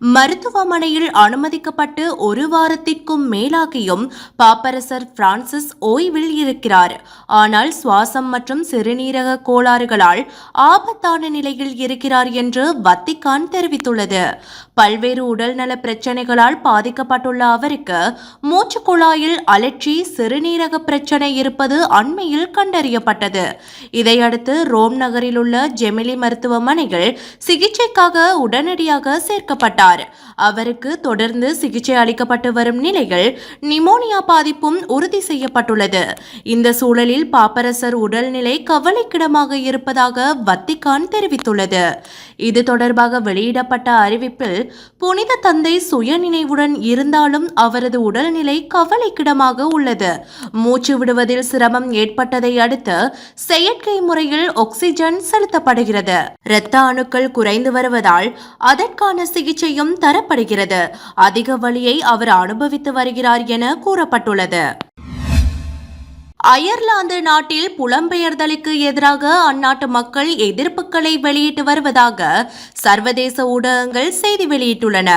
மருத்துவமனையில் அனுமதிக்கப்பட்டு ஒரு வாரத்திற்கும் மேலாகியும் பாப்பரசர் பிரான்சிஸ் ஓய்வில் இருக்கிறார். ஆனால் சுவாசம் மற்றும் சிறுநீரக கோளாறுகளால் ஆபத்தான நிலையில் இருக்கிறார் என்று வத்திக்கான் தெரிவித்துள்ளது. பல்வேறு உடல்நல பிரச்சனைகளால் பாதிக்கப்பட்டுள்ள அவருக்கு மூச்சு குழாயில் அலட்சி சிறுநீரக பிரச்சனை இருப்பது அண்மையில் கண்டறியப்பட்டது. இதையடுத்து ரோம் நகரில் உள்ள ஜெமிலி மருத்துவமனையில் சிகிச்சைக்காக உடனடியாக சேர்க்கப்பட்டார். அவருக்கு தொடர்ந்து சிகிச்சை அளிக்கப்பட்டு வரும் நிலையில் நிமோனியா பாதிப்பும் உறுதி செய்யப்பட்டுள்ளது. இந்த சூழலில் பாப்பரசர் உடல்நிலை கவலைக்கிடமாக இருப்பதாக வத்திகான் தெரிவித்துள்ளது. இது தொடர்பாக வெளியிடப்பட்ட அறிவிப்பில் புனித தந்தை சுயநினைவுடன் இருந்தாலும் அவரது உடல்நிலை கவலைக்கிடமாக உள்ளது. மூச்சு விடுவதில் சிரமம் ஏற்பட்டதை அடுத்து செயற்கை முறையில் ஆக்சிஜன் செலுத்தப்படுகிறது. இரத்த அணுக்கள் குறைந்து வருவதால் அதற்கான சிகிச்சை சிகிச்சையும் தரப்படுகிறது. அதிக வழியை அவர் அனுபவித்து வருகிறார் என கூறப்பட்டுள்ளது. அயர்லாந்து நாட்டில் புலம்பெயர்தலுக்கு எதிராக அந்நாட்டு மக்கள் எதிர்ப்புகளை வெளியிட்டு வருவதாக சர்வதேச ஊடகங்கள் செய்தி வெளியிட்டுள்ளன.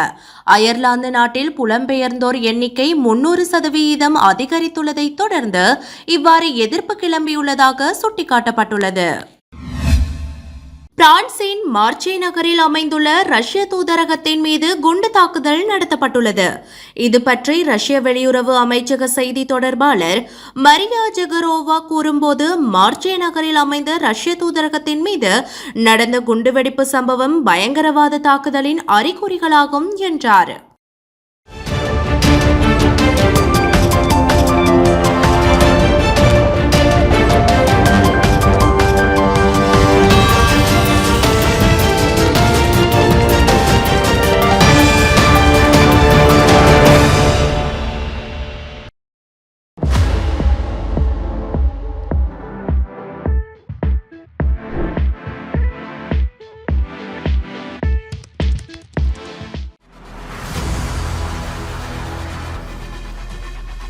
அயர்லாந்து நாட்டில் புலம்பெயர்ந்தோர் எண்ணிக்கை முன்னூறு சதவீதம் அதிகரித்துள்ளதை தொடர்ந்து இவ்வாறு எதிர்ப்பு கிளம்பியுள்ளதாக சுட்டிக்காட்டப்பட்டுள்ளது. பிரான்சின் மார்ச்சே நகரில் அமைந்துள்ள ரஷ்ய தூதரகத்தின் மீது குண்டு தாக்குதல் நடத்தப்பட்டுள்ளது. இது பற்றி ரஷ்ய வெளியுறவு அமைச்சக செய்தி தொடர்பாளர் மரியா ஜெகரோவா கூறும்போது மார்ச்சே நகரில் அமைந்த ரஷ்ய தூதரகத்தின் மீது நடந்த குண்டுவெடிப்பு சம்பவம் பயங்கரவாத தாக்குதலின் அறிகுறிகளாகும் என்றார்.